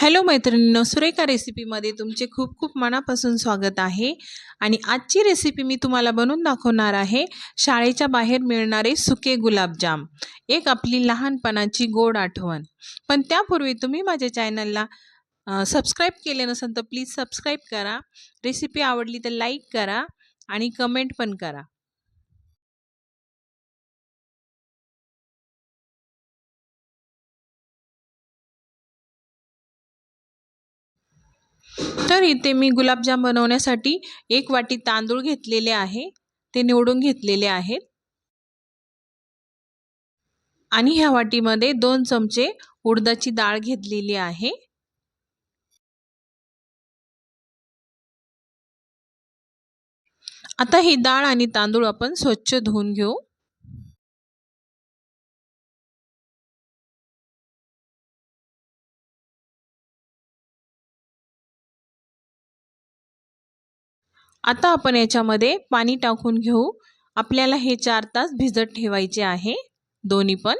Hello मैत्रिणींनो सुरेखा रेसिपीमध्ये तुमचे खूप खूप मनापासून स्वागत आहे. आणि आजची रेसिपी मी तुम्हाला बनवून दाखवणार आहे शाळेच्या बाहेर मिळणारे सुके गुलाबजाम. एक आपली लहानपणाची गोड आठवण. पण त्यापूर्वी तुम्ही माझ्या चॅनलला सबस्क्राईब केले नसेल तर प्लीज सबस्क्राईब करा. रेसिपी आवडली तर लाईक करा आणि कमेंट पण करा. तर इथे मी गुलाबजाम बनवण्यासाठी एक वाटी तांदूळ घेतलेले आहे. ते निवडून घेतलेले आहेत. आणि ह्या वाटीमध्ये दोन चमचे उडदाची डाळ घेतलेली आहे. आता ही डाळ आणि तांदूळ आपण स्वच्छ धुवून घेऊ. आता आपण याच्यामध्ये पाणी टाकून घेऊ. आपल्याला हे चार तास भिजत ठेवायचे आहे. दोन्ही पण.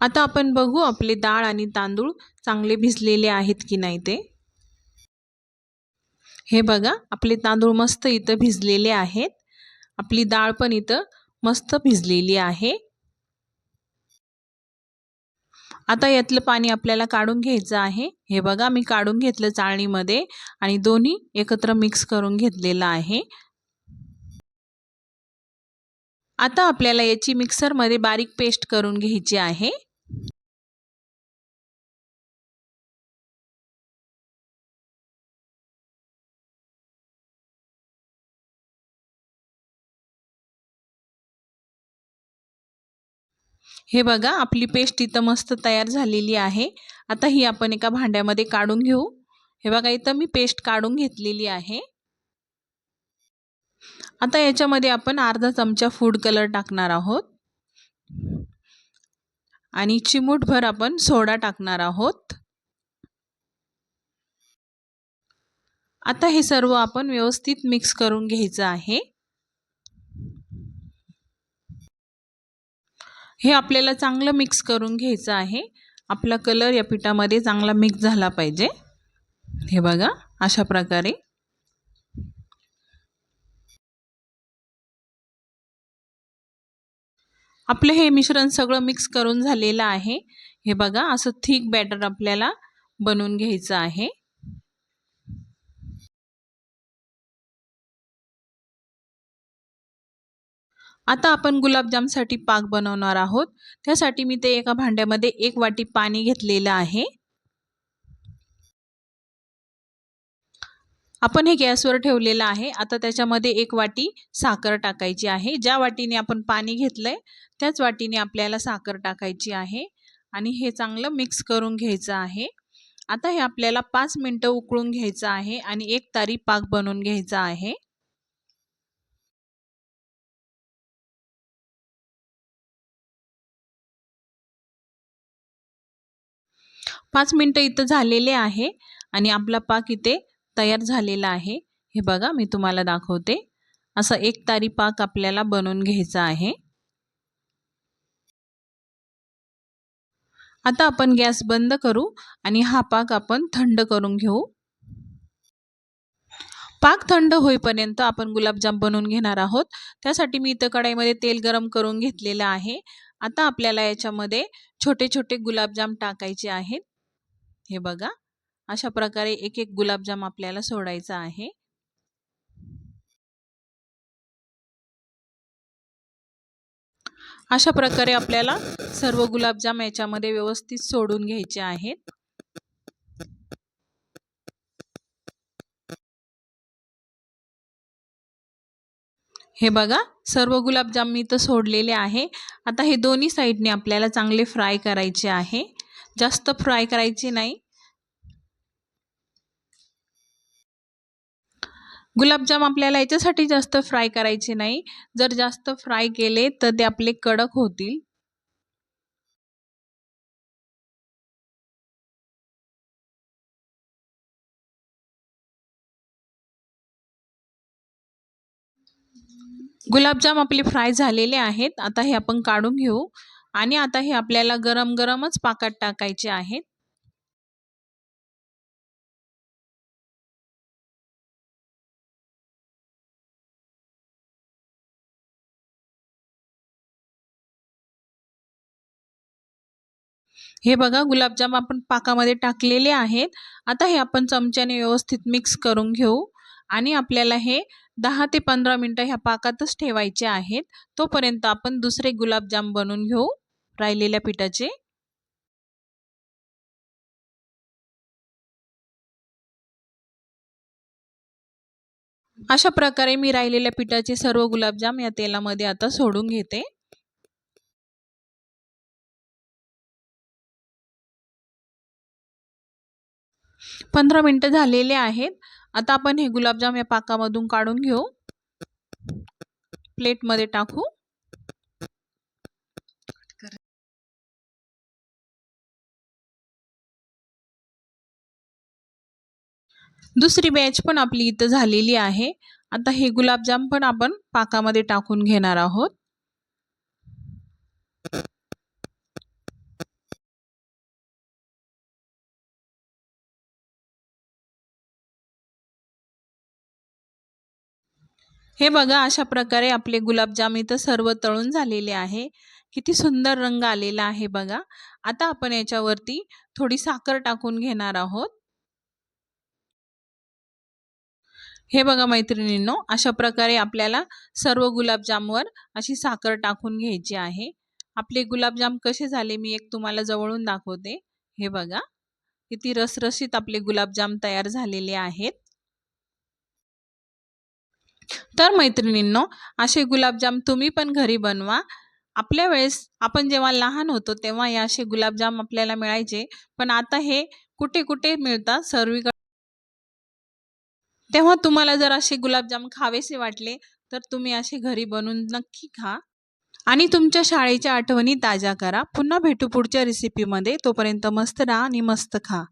आता आपण बघू आपले डाळ आणि तांदूळ चांगले भिजलेले आहेत की नाही ते. हे बघा आपले तांदूळ मस्त इथं भिजलेले आहेत. आपली डाळ पण इथं मस्त भिजलेली आहे. आता यातलं पाणी आपल्याला काढून घ्यायचं आहे. हे बघा मी काढून घेतलं चाळणीमध्ये आणि दोन्ही एकत्र मिक्स करून घेतलेलं आहे. आता आपल्याला याची मिक्सरमध्ये बारीक पेस्ट करून घ्यायची आहे. हे बघा आपली पेस्ट इथं मस्त तयार झालेली आहे. आता ही आपण एका भांड्यामध्ये काढून घेऊ. हे बघा इथं मी पेस्ट काढून घेतलेली आहे. आता याच्यामध्ये आपण अर्धा चमचा फूड कलर टाकणार आहोत. आणि चिमूटभर आपण सोडा टाकणार आहोत. आता हे सर्व आपण व्यवस्थित मिक्स करून घ्यायचं आहे. हे आपल्याला चांगलं मिक्स करून घ्यायचं आहे. आपला कलर या पिठामध्ये चांगला मिक्स झाला पाहिजे. हे बघा अशा प्रकारे. आपलं हे मिश्रण सगळं मिक्स करून झालेलं आहे. हे बघा असं थिक बॅटर आपल्याला बनवून घ्यायचं आहे. आता आपण गुलाबजामसाठी पाक बनवणार आहोत. त्यासाठी मी ते एका भांड्यामध्ये एक वाटी पाणी घेतलेलं आहे. आपण हे गॅसवर ठेवलेलं आहे. आता त्याच्यामध्ये एक वाटी साखर टाकायची आहे. ज्या वाटीने आपण पाणी घेतलंय त्याच वाटीने आपल्याला साखर टाकायची आहे आणि हे चांगलं मिक्स करून घ्यायचं आहे. आता हे आपल्याला पाच मिनटं उकळून घ्यायचं आहे आणि एक तारी पाक बनवून घ्यायचा आहे. पाच मिनटं इथं झालेले आहे आणि आपला पाक इथे तयार झालेला आहे. हे बघा मी तुम्हाला दाखवते. असं एक तारी पाक आपल्याला बनवून घ्यायचा आहे. आता आपण गॅस बंद करू आणि हा पाक आपण थंड करून घेऊ. पाक थंड होईपर्यंत आपण गुलाबजाम बनवून घेणार आहोत. त्यासाठी मी इथं कढाईमध्ये तेल गरम करून घेतलेलं आहे. आता आपल्याला याच्यामध्ये छोटे छोटे गुलाबजाम टाकायचे आहेत. हे बघा. अशा प्रकारे एक एक गुलाबजाम आपल्याला सोडायचा आहे. अशा प्रकारे आपल्याला सर्व गुलाबजाम याच्यामध्ये व्यवस्थित सोडून घ्यायचे आहेत. हे बघा सर्व गुलाबजाम मी तर सोडलेले आहे. आता हे दोन्ही साईडने आपल्याला चांगले फ्राय करायचे आहे. जास्त फ्राय करायचे नाही. गुलाबजाम आपल्याला याच्यासाठी जास्त फ्राय करायचे नाही. जर जास्त फ्राय केले तर ते आपले कडक होतील. गुलाबजाम आपले फ्राय झालेले आहेत. आता हे आपण काढून घेऊ. आणि आता हे आपल्याला गरम गरमच पाकात टाकायचे आहेत. हे बघा गुलाबजाम आपण पाकामध्ये टाकलेले आहेत. आता हे आपण चमच्याने व्यवस्थित मिक्स करून घेऊ आणि आपल्याला हे दहा ते पंधरा मिनटं ह्या पाकातच ठेवायचे आहेत. तोपर्यंत आपण दुसरे गुलाबजाम बनवून घेऊ. राहिलेल्या पिठाचे? अशा प्रकारे मी राहिलेल्या पिठाचे सर्व गुलाबजाम या तेलामध्ये आता सोडून घेते. पंधरा मिनटं झालेले आहेत. आता आपण हे गुलाबजाम या पाकामधून काढून घेऊ. प्लेटमध्ये टाकू. दुसरी बॅच पण आपली इथं झालेली आहे. आता हे गुलाबजाम पण आपण पाकामध्ये टाकून घेणार आहोत. हे बघा अशा प्रकारे आपले गुलाबजाम इथं सर्व तळून झालेले आहे. किती सुंदर रंग आलेला आहे बघा. आता आपण याच्यावरती थोडी साखर टाकून घेणार आहोत. हे बघा मैत्रिणींनो अशा प्रकारे आपल्याला सर्व गुलाबजामवर अशी साखर टाकून घ्यायची आहे. आपले गुलाबजाम कसे झाले मी एक तुम्हाला जवळून दाखवते. हे बघा किती रसरशीत आपले गुलाबजाम तयार झालेले आहेत. तर मैत्रिणींनो असे गुलाबजाम तुम्ही पण घरी बनवा. आपल्या वेळेस आपण जेव्हा लहान होतो तेव्हा हे असे गुलाबजाम आपल्याला मिळायचे पण आता हे कुठे कुठे मिळतात? सर्वीकडे तेव्हा तुम्हाला जर असे गुलाबजाम खावेसे वाटले तर तुम्ही असे घरी बनवून नक्की खा. आणि तुमच्या शाळेच्या आठवणी ताज्या करा. पुन्हा भेटू पुढच्या रेसिपीमध्ये तोपर्यंत मस्त राहा आणि मस्त खा.